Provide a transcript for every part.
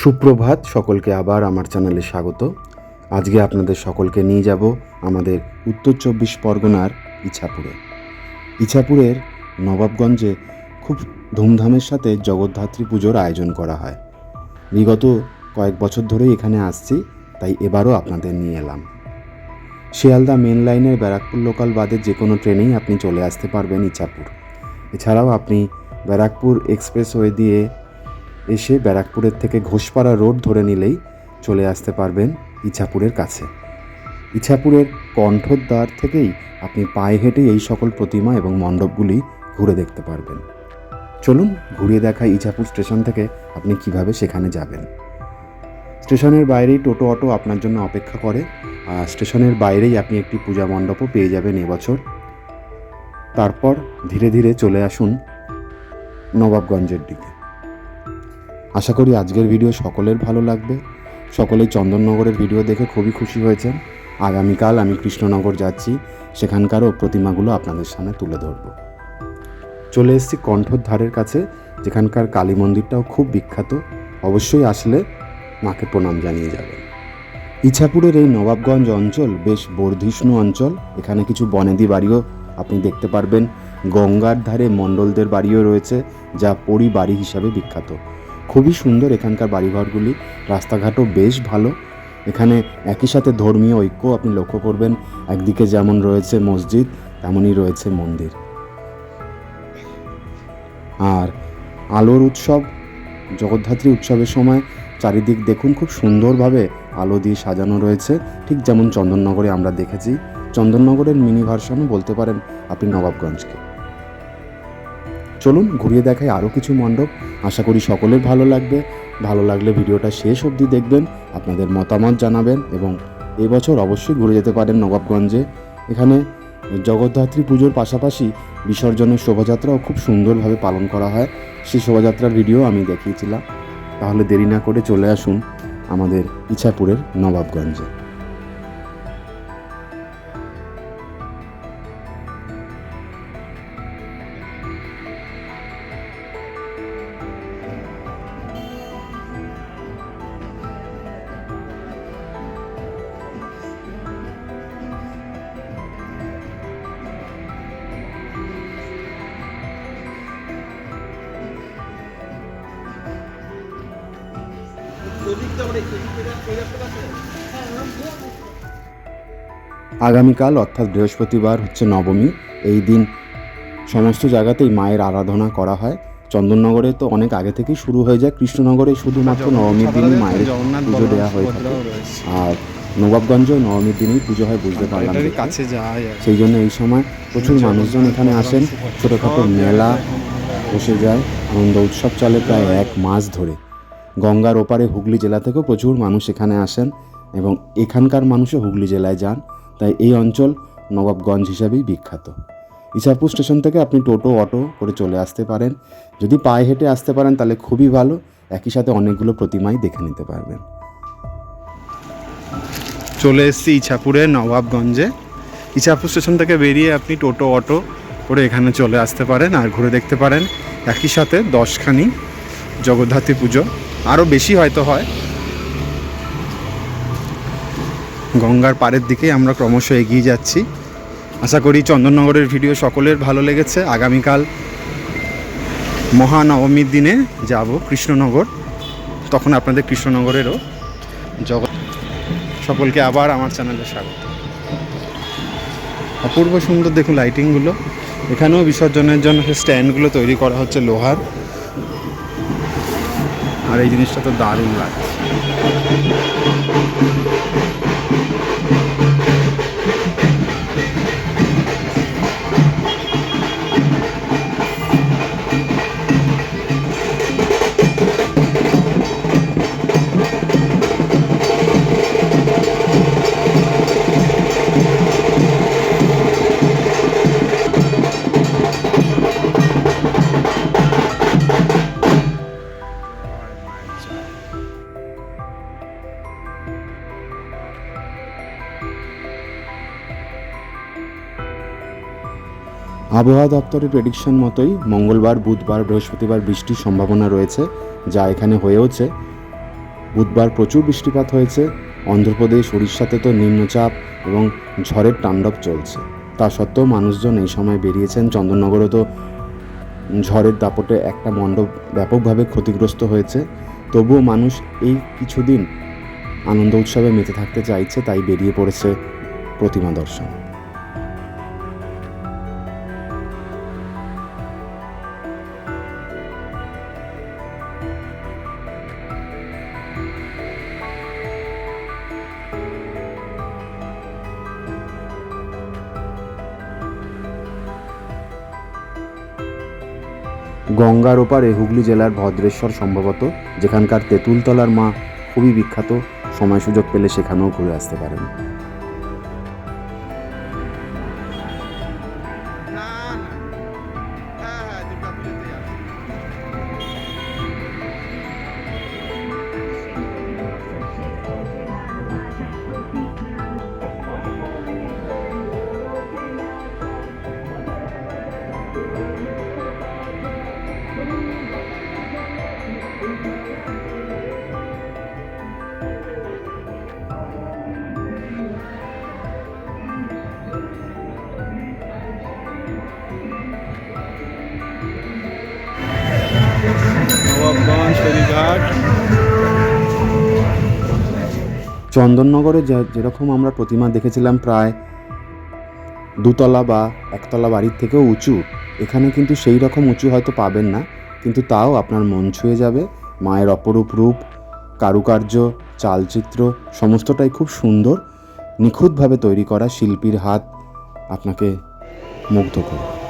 সুপ্রভাত সকলকে আবার আমার চ্যানেলে স্বাগত। আজকে আপনাদের সকলকে নিয়ে যাব আমাদের উত্তর চব্বিশ পরগনার ইছাপুরে। ইছাপুরের নবাবগঞ্জে খুব ধুমধামের সাথে জগদ্ধাত্রী পুজোর আয়োজন করা হয়। বিগত কয়েক বছর ধরেই এখানে আসছি, তাই এবারও আপনাদের নিয়ে এলাম। শিয়ালদা মেন লাইনের ব্যারাকপুর লোকাল বাদে যে কোনো ট্রেনেই আপনি চলে আসতে পারবেন ইছাপুর। এছাড়াও আপনি ব্যারাকপুর এক্সপ্রেসওয়ে দিয়ে এসে ব্যারাকপুরের থেকে ঘোষপাড়া রোড ধরে নিলেই চলে আসতে পারবেন ইছাপুরের কাছে। ইছাপুরের কণ্ঠদ্বার থেকেই আপনি পায়ে হেঁটে এই সকল প্রতিমা এবং মণ্ডপগুলি ঘুরে দেখতে পারবেন। চলুন ঘুরিয়ে দেখা ইছাপুর স্টেশন থেকে আপনি কীভাবে সেখানে যাবেন। স্টেশনের বাইরেই টোটো অটো আপনার জন্য অপেক্ষা করে, আর স্টেশনের বাইরেই আপনি একটি পূজা মণ্ডপও পেয়ে যাবেন এবছর। তারপর ধীরে ধীরে চলে আসুন নবাবগঞ্জের দিকে। আশা করি আজকের ভিডিও সকলের ভালো লাগবে। সকলেই চন্দননগরের ভিডিও দেখে খুবই খুশি হয়েছেন। আগামীকাল আমি কৃষ্ণনগর যাচ্ছি, সেখানকারও প্রতিমাগুলো আপনাদের সামনে তুলে ধরব। চলে এসেছি কণ্ঠর ধারের কাছে, যেখানকার কালী মন্দিরটাও খুব বিখ্যাত। অবশ্যই আসলে মাকে প্রণাম জানিয়ে যাবেন। ইছাপুরের এই নবাবগঞ্জ অঞ্চল বেশ বর্ধিষ্ণু অঞ্চল। এখানে কিছু বনেদি বাড়িও আপনি দেখতে পারবেন। গঙ্গার ধারে মণ্ডলদের বাড়িও রয়েছে, যা পরি বাড়ি হিসাবে বিখ্যাত। খুবই সুন্দর এখানকার বাড়িঘরগুলি। রাস্তাঘাটও বেশ ভালো। এখানে একই সাথে ধর্মীয় ঐক্য আপনি লক্ষ্য করবেন। একদিকে যেমন রয়েছে মসজিদ, তেমনই রয়েছে মন্দির। আর আলোর উৎসব, জগদ্ধাত্রী উৎসবের সময় চারিদিক দেখুন খুব সুন্দরভাবে আলো দিয়ে সাজানো রয়েছে। ঠিক যেমন চন্দননগরে আমরা দেখেছি। চন্দননগরের মিনি ভার্সনও বলতে পারেন আপনি নবাবগঞ্জকে। চলুন ঘুরিয়ে দেখায় আরও কিছু মণ্ডপ। আশা করি সকলের ভালো লাগবে। ভালো লাগলে ভিডিওটা শেষ অবধি দেখবেন, আপনাদের মতামত জানাবেন এবং এবছর অবশ্যই ঘুরে যেতে পারেন নবাবগঞ্জে। এখানে জগদ্ধাত্রী পুজোর পাশাপাশি বিসর্জনের শোভাযাত্রাও খুব সুন্দরভাবে পালন করা হয়। সেই শোভাযাত্রার ভিডিও আমি দেখিয়েছিলাম। তাহলে দেরি না করে চলে আসুন আমাদের ইছাপুরের নবাবগঞ্জে। আগামীকাল অর্থাৎ বৃহস্পতিবার হচ্ছে নবমী। এই দিন সমস্ত জায়গাতেই মায়ের আরাধনা করা হয়। চন্দননগরে তো অনেক আগে থেকেই শুরু হয়ে যায়। কৃষ্ণনগরে শুধুমাত্র নবমীর দিনই মায়ের পুজো দেওয়া হয়ে থাকে। আর নবাবগঞ্জেও নবমীর দিনেই পুজো হয় বুঝতে পারলাম। কাছে। সেই জন্য এই সময় প্রচুর মানুষজন এখানে আসেন। ছোটোখাটো মেলা বসে যায়। আনন্দ উৎসব চলে প্রায় এক মাস ধরে। গঙ্গার ওপারে হুগলি জেলা থেকেও প্রচুর মানুষ এখানে আসেন এবং এখানকার মানুষও হুগলি জেলায় যান। তাই এই অঞ্চল নবাবগঞ্জ হিসাবেই বিখ্যাত। ইছাপুর স্টেশন থেকে আপনি টোটো, অটো করে চলে আসতে পারেন। যদি পায়ে হেঁটে আসতে পারেন তাহলে খুবই ভালো। একই সাথে অনেকগুলো প্রতিমাই দেখে নিতে পারবেন। চলে এসেছি ইছাপুরের নবাবগঞ্জে। ইছাপুর স্টেশন থেকে বেরিয়ে আপনি টোটো, অটো করে এখানে চলে আসতে পারেন আর ঘুরে দেখতে পারেন। একই সাথে দশখানি জগদ্ধাত্রী পুজো। আরও বেশি হয়তো হয়। গঙ্গার পাড়ের দিকে আমরা ক্রমশ এগিয়ে যাচ্ছি। আশা করি চন্দননগরের ভিডিও সকলের ভালো লেগেছে। আগামীকাল মহানবমীর দিনে যাব কৃষ্ণনগর। তখন আপনাদের কৃষ্ণনগরেরও জগৎ। সকলকে আবার আমার চ্যানেলে স্বাগত। অপূর্ব সুন্দর দেখুন লাইটিংগুলো এখানেও বিসর্জনের জন্য স্ট্যান্ডগুলো তৈরি করা হচ্ছে লোহার। আর এই জিনিসটা তো দারুণ লাগছে। আবহাওয়া দপ্তরের প্রেডিকশন মতোই মঙ্গলবার, বুধবার, বৃহস্পতিবার বৃষ্টির সম্ভাবনা রয়েছে, যা এখানে হয়েওছে বুধবার প্রচুর বৃষ্টিপাত হয়েছে, অন্ধ্রপ্রদেশ, উড়িষ্যাতে তো নিম্নচাপ এবং ঝড়ের তাণ্ডব চলছে। তা সত্ত্বেও মানুষজন এই সময় বেরিয়েছেন চন্দননগরে তো ঝড়ের দাপটে একটা মণ্ডপ ব্যাপকভাবে ক্ষতিগ্রস্ত হয়েছে। তবুও মানুষ এই কিছুদিন আনন্দ উৎসবে মেতে থাকতে চাইছে, তাই বেরিয়ে পড়েছে প্রতিমা দর্শন। গঙ্গার ওপারে হুগলি জেলার ভদ্রেশ্বর সম্ভবত, যেখানকার তেঁতুলতলার মা খুবই বিখ্যাত, সময় সুযোগ পেলে সেখানেও ঘুরে আসতে পারেন। চন্দননগরে যেরকম আমরা প্রতিমা দেখেছিলাম প্রায় দুতলা বা একতলা বাড়ির থেকেও উঁচু, এখানে কিন্তু সেই রকম উঁচু হয়তো পাবেন না, কিন্তু তাও আপনার মন ছুঁয়ে যাবে। মায়ের অপরূপ রূপ, কারুকার্য, চালচিত্র, সমস্তটাই খুব সুন্দর, নিখুঁতভাবে তৈরি করা শিল্পীর হাত আপনাকে মুগ্ধ করে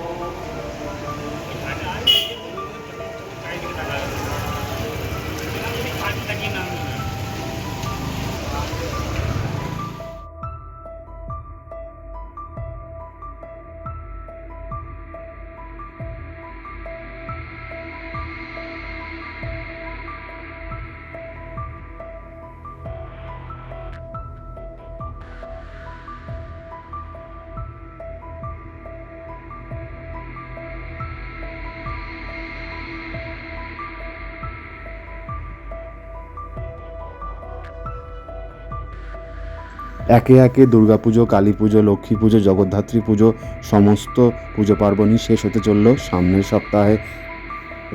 একে একে দুর্গাপুজো কালী পুজো, লক্ষ্মী পুজো, জগদ্ধাত্রী পুজো, সমস্ত পুজো পার্বণই শেষ হতে চলল সামনের সপ্তাহে।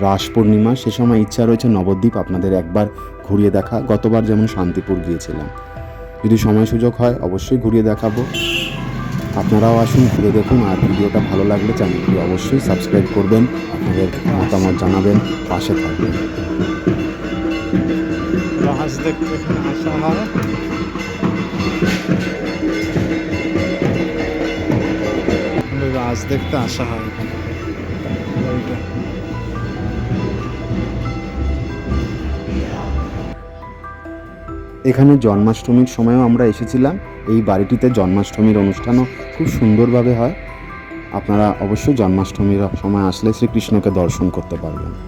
রাস পূর্ণিমা, সে সময় ইচ্ছা রয়েছে নবদ্বীপ আপনাদের একবার ঘুরিয়ে দেখা। গতবার যেমন শান্তিপুর গিয়েছিলাম। যদি সময় সুযোগ হয়, অবশ্যই ঘুরিয়ে দেখাবো। আপনারাও আসুন, ঘুরে দেখুন আর ভিডিওটা ভালো লাগলে চ্যানেলটি অবশ্যই সাবস্ক্রাইব করবেন। আপনাদের মতামত জানাবেন, পাশে থাকবেন। রাজ দেখতে আসা হয়। এখানে জন্মাষ্টমীর সময়ও আমরা এসেছিলাম। এই বাড়িটিতে জন্মাষ্টমীর অনুষ্ঠানও খুব সুন্দরভাবে হয়। আপনারা অবশ্যই জন্মাষ্টমীর সময় আসলে শ্রীকৃষ্ণকে দর্শন করতে পারবেন।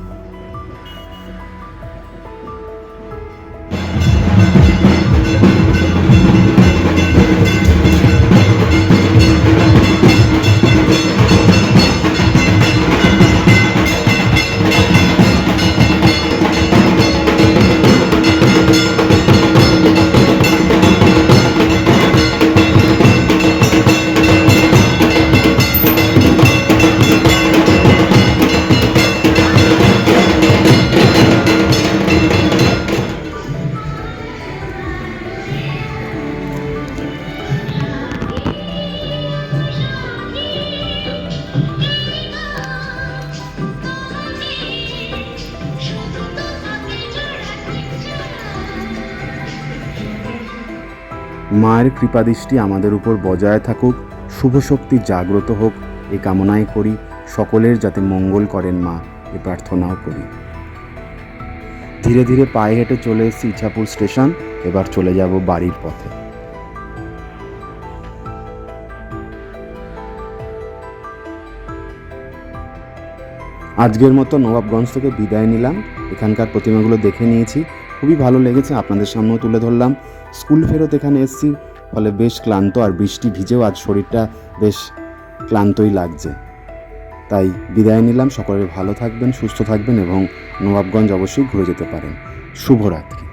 মায়ের কৃপাদৃষ্টি আমাদের উপর বজায় থাকুক শুভ শক্তি জাগ্রত হোক, এ কামনাই করি, সকলের যাতে মঙ্গল করেন মা, এ প্রার্থনাও করি। ধীরে ধীরে পায়ে হেঁটে চলে এসেছি ইছাপুর স্টেশন, এবার চলে যাব বাড়ির পথে। আজকের মতো নবাবগঞ্জ থেকে বিদায় নিলাম, এখানকার প্রতিমাগুলো দেখে নিয়েছি। খুবই ভালো লেগেছে, আপনাদের সামনেও তুলে ধরলাম। স্কুল ফেরত এখানে এসেছি, ফলে বেশ ক্লান্ত আর বৃষ্টি ভিজেও আজ শরীরটা বেশ ক্লান্তই লাগছে। তাই বিদায় নিলাম, সকলে ভালো থাকবেন, সুস্থ থাকবেন এবং নবাবগঞ্জ অবশ্যই ঘুরে যেতে পারেন। শুভরাত্রি।